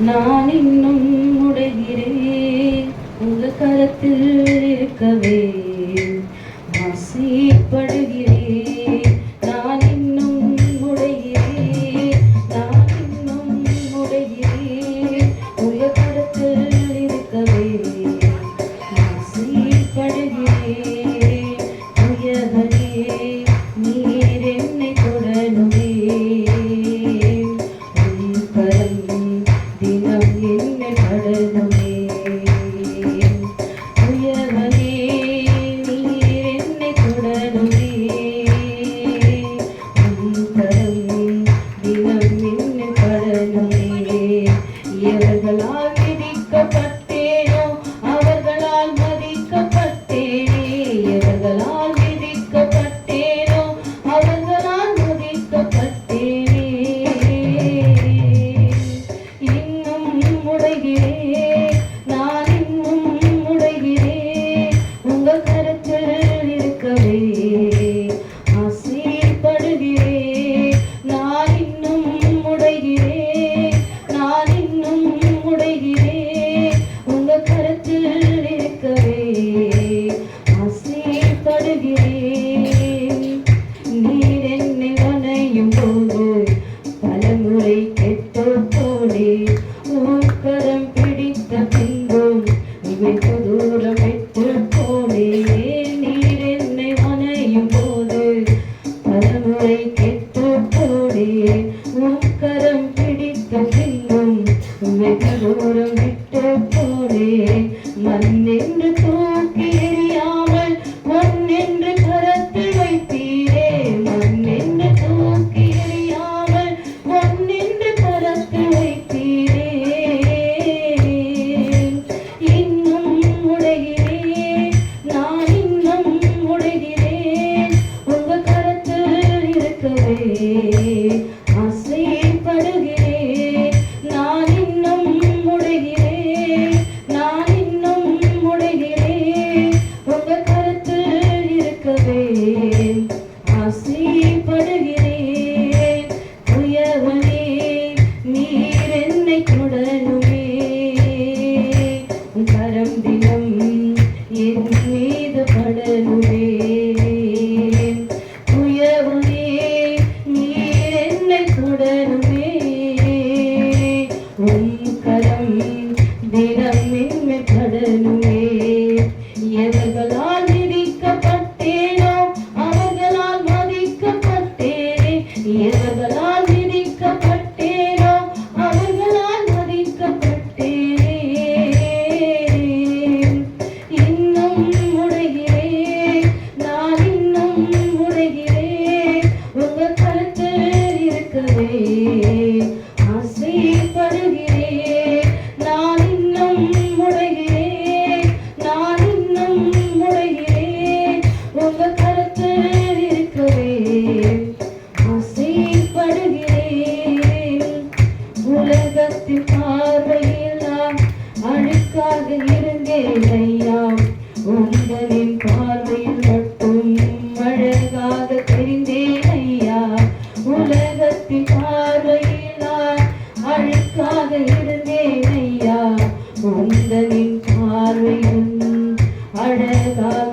நான் இன்னும் முடைகிறேன். உங்க கரத்தில் இருக்கவே ஆசைப்படுகிறேன். நான் இன்னும் முடைகிறேன். நான் இன்னும் முடைகிறேன். உங்க கரத்தில் இருக்கவே ஆசைப்படுகிறேன். தினம் உடைகிறேன் உங்க கரத்தில் இருக்கவே ஆசைப்படுகிறேன் நீர் என்னை வனையும் போது பலமுறை கெட்டு போனே உன் கரம் பிடித்த பின்பும் இமைக்கு தூரம் மண்ணென்று தூக்கி எறியாமல் மண்ணென்று கரத்தில் வைத்தீரே. மண்ணென்று தூக்கி எறியாமல் மண்ணென்று கரத்தில் வைத்தீரே. இன்னும் உடைகிறேன். நான் இன்னும் உடைகிறேன். உங்க கரத்தில் இருக்கவே கந்தனின் பார்வையும் அழகாக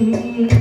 Mm-hmm.